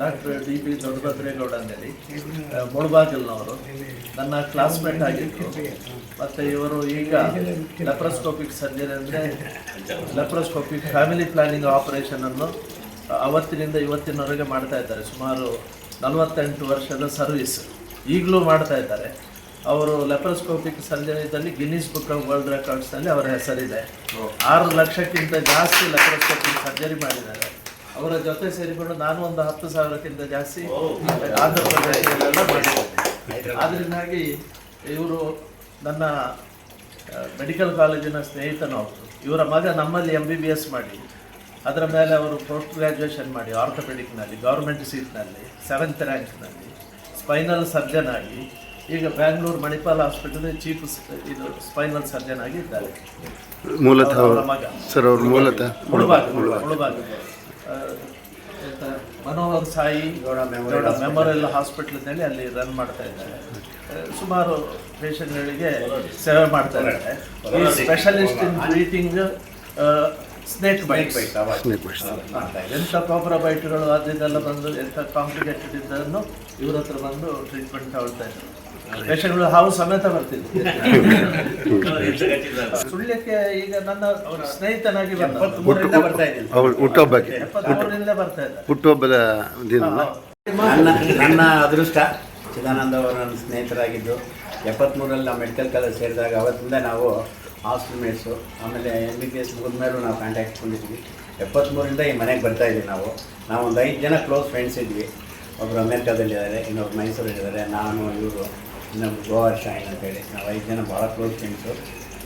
Doctor D P ದೊಡ್ಡಭದ್ರೇಗೌಡ ಅಂತೇಳಿ ಮುಳಬಾಗಿಲ್ನವರು ನನ್ನ classmate ಆಗಿದ್ದರು ಮತ್ತು ಇವರು ಈಗ ಲೆಪ್ರೋಸ್ಕೋಪಿಕ್ ಸರ್ಜರಿ ಅಂದರೆ ಲೆಪ್ರೋಸ್ಕೋಪಿಕ್ ಫ್ಯಾಮಿಲಿ ಪ್ಲಾನಿಂಗ್ ಆಪರೇಷನನ್ನು ಅವತ್ತಿನಿಂದ ಇವತ್ತಿನವರೆಗೆ ಮಾಡ್ತಾ ಇದ್ದಾರೆ. ಸುಮಾರು ನಲವತ್ತೆಂಟು ವರ್ಷದ ಸರ್ವಿಸ್ ಈಗಲೂ ಮಾಡ್ತಾ ಇದ್ದಾರೆ. ಅವರು ಲೆಪ್ರೋಸ್ಕೋಪಿಕ್ ಸರ್ಜರಿದಲ್ಲಿ ಗಿನ್ನಿಸ್ ಬುಕ್ ಆಫ್ ವರ್ಲ್ಡ್ ರೆಕಾರ್ಡ್ಸ್ನಲ್ಲಿ ಅವರ ಹೆಸರಿದೆ. ಆರು ಲಕ್ಷಕ್ಕಿಂತ ಜಾಸ್ತಿ ಲೆಪ್ರೋಸ್ಕೋಪಿಕ್ ಸರ್ಜರಿ ಮಾಡಿದ್ದಾರೆ. ಅವರ ಜೊತೆ ಸೇರಿಕೊಂಡು ನಾನು ಒಂದು ಹತ್ತು ಸಾವಿರಕ್ಕಿಂತ ಜಾಸ್ತಿ ಆಂಧ್ರ ಪ್ರದೇಶದಲ್ಲೆಲ್ಲ ಮಾಡಿದ್ದೇನೆ. ಆದ್ದರಿಂದಾಗಿ ಇವರು ನನ್ನ ಮೆಡಿಕಲ್ ಕಾಲೇಜಿನ ಸ್ನೇಹಿತನು ಅವರು. ಇವರ ಮಗ ನಮ್ಮಲ್ಲಿ ಎಂ ಬಿ ಬಿ ಎಸ್ ಮಾಡಿ. ಅದರ ಮೇಲೆ ಅವರು ಪೋಸ್ಟ್ ಗ್ರ್ಯಾಜುಯೇಷನ್ ಮಾಡಿ ಆರ್ಥೋಪೆಡಿಕ್ನಲ್ಲಿ ಗೌರ್ಮೆಂಟ್ ಸೀಟ್ನಲ್ಲಿ ಸೆವೆಂತ್ ರ್ಯಾಂಕ್ನಲ್ಲಿ ಸ್ಪೈನಲ್ ಸರ್ಜನ್ ಆಗಿ ಈಗ ಬ್ಯಾಂಗ್ಳೂರು ಮಣಿಪಾಲ್ ಹಾಸ್ಪಿಟಲ್ ಚೀಫ್ ಇದು ಸ್ಪೈನಲ್ ಸರ್ಜನ್ ಆಗಿ ಇದ್ದಾರೆ. ಮೂಲತಃ ಅವರ ಮಗ. ಸರ್ ಅವರು ಮೂಲತಃ ಮನೋಹರ್ ಸಾಯಿ ಗೌಡ ಮೆಮೋರಿಯಲ್ ಹಾಸ್ಪಿಟಲ್ ಅಂತೇಳಿ ಅಲ್ಲಿ ರನ್ ಮಾಡ್ತಾ ಇದ್ದಾರೆ. ಸುಮಾರು ಪೇಷಂಟ್ಗಳಿಗೆ ಸೇವೆ ಮಾಡ್ತಾ ಇದ್ದಾರೆ. Specialist in treating snake bite snake bite ಎಂಥ ಪ್ರಾಪರ್ ಬೈಟ್ಗಳು ಅದನ್ನೆಲ್ಲ ಬಂದು ಎಂಥ ಕಾಂಪ್ಲಿಕೇಟೆಡ್ ಇದ್ದನ್ನು ಇವ್ರ ಹತ್ರ ಬಂದು ಟ್ರೀಟ್ಮೆಂಟ್ ತಗೊಳ್ತಾ ಇದ್ರು. ಪೇಷಂಟ್ಗಳು ಹಾವು ಸಮೇತ ಬರ್ತಿದ್ರು. ಸುಳ್ಯಕ್ಕೆ ಈಗ ನನ್ನ ಸ್ನೇಹಿತನಾಗಿ ಬರ್ತಾ ಇದ್ದಾರೆ ಹುಟ್ಟುಹಬ್ಬದ ದಿನ ನನ್ನ ನನ್ನ ಅದೃಷ್ಟ ಚಿದಾನಂದ ಅವರು ನನ್ನ ಸ್ನೇಹಿತರಾಗಿದ್ದು ಎಪ್ಪತ್ತ್ಮೂರಲ್ಲಿ ನಾವು ಮೆಡಿಕಲ್ ಕಾಲೇಜ್ ಸೇರಿದಾಗ ಅವತ್ತಿಂದ ನಾವು ಹಾಸ್ಟೆಲ್ ಮೇಟ್ಸು ಆಮೇಲೆ ಎಂ ಬಿ ಬಿ ಎಸ್ ಮುಗಿದ್ಮೇಲೂ ನಾವು ಕಾಂಟ್ಯಾಕ್ಟ್ ಕೊಂಡಿದ್ವಿ ಎಪ್ಪತ್ತ್ಮೂರಿಂದ ಈ ಮನೆಗೆ ಬರ್ತಾ ಇದ್ವಿ ನಾವು. ನಾವು ಒಂದು ಐದು ಜನ ಕ್ಲೋಸ್ ಫ್ರೆಂಡ್ಸ್ ಇದ್ವಿ. ಒಬ್ಬರು ಅಮೇರಿಕಾದಲ್ಲಿದ್ದಾರೆ, ಇನ್ನೊಬ್ರು ಮೈಸೂರಲ್ಲಿದ್ದಾರೆ. ನಾನು, ಇವರು, ಇನ್ನೊಬ್ರು ಗೋವಾ, ಶಾಯಿನ್ ಅಂತೇಳಿ. ನಾವು ಐದು ಜನ ಭಾಳ ಕ್ಲೋಸ್ ಫ್ರೆಂಡ್ಸು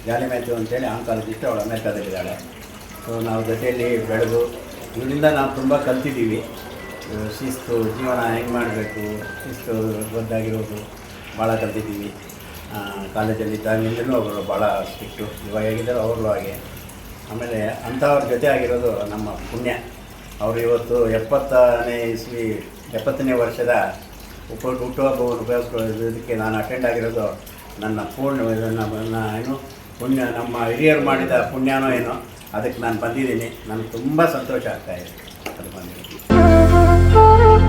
ಜಾಲಿ ಮ್ಯಾಥ್ಯೂ ಅಂತೇಳಿ ಆಂಕಾಲಜಿಸ್ಟ್ ಅವಳು ಅಮೇರಿಕಾದಲ್ಲಿದ್ದಾಳೆ. ಸೊ ನಾವು ಜೊತೆಯಲ್ಲಿ ಬೆಳೆದು ಇವರಿಂದ ನಾವು ತುಂಬ ಕಲ್ತಿದ್ದೀವಿ. ಶಿಸ್ತು, ಜೀವನ ಹೆಂಗೆ ಮಾಡಬೇಕು, ಶಿಸ್ತು ಗೊತ್ತಾಗಿರೋದು ಭಾಳ ಕಲ್ತಿದ್ದೀವಿ. ಕಾಲೇಜಲ್ಲಿ ಇದ್ದಾಗಿಂದಲೂ ಅವರು ಭಾಳ ಸ್ಟ್ರಿಕ್ಟು ಇವಾಗ ಹೇಗಿದ್ದಾರೆ ಅವ್ರಲ್ಲೂ ಹಾಗೆ. ಆಮೇಲೆ ಅಂಥವ್ರ ಜೊತೆ ಆಗಿರೋದು ನಮ್ಮ ಪುಣ್ಯ. ಅವರು ಇವತ್ತು ಎಪ್ಪತ್ತನೇ ಇಸ್ವಿ, ಎಪ್ಪತ್ತನೇ ವರ್ಷದ ಉಪ, ಹುಟ್ಟುಹಬ್ಬವನ್ನು ಉಪಯೋಗಿಸ್ಕೊಳ್ಳೋದಕ್ಕೆ ನಾನು ಅಟೆಂಡ್ ಆಗಿರೋದು ನನ್ನ ಪೂರ್ಣ ನನ್ನ ಏನು, ಪುಣ್ಯ, ನಮ್ಮ ಹಿರಿಯರು ಮಾಡಿದ ಪುಣ್ಯನೋ ಏನೋ, ಅದಕ್ಕೆ ನಾನು ಬಂದಿದ್ದೀನಿ. ನನಗೆ ತುಂಬ ಸಂತೋಷ ಆಗ್ತಾ ಇದೆ. ಅದು ಬಂದಿರೋದು.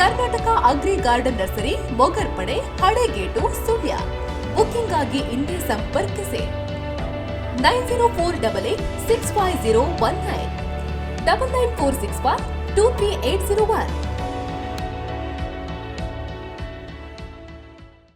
Karnataka agri garden nursery Mogarpade Halegate, Sullia. Booking ಆಗಿ ಇಂದೇ ಸಂಪರ್ಕಿಸಿ. Nine zero four double eight six five zero one nine. Double nine four six five two three eight zero one.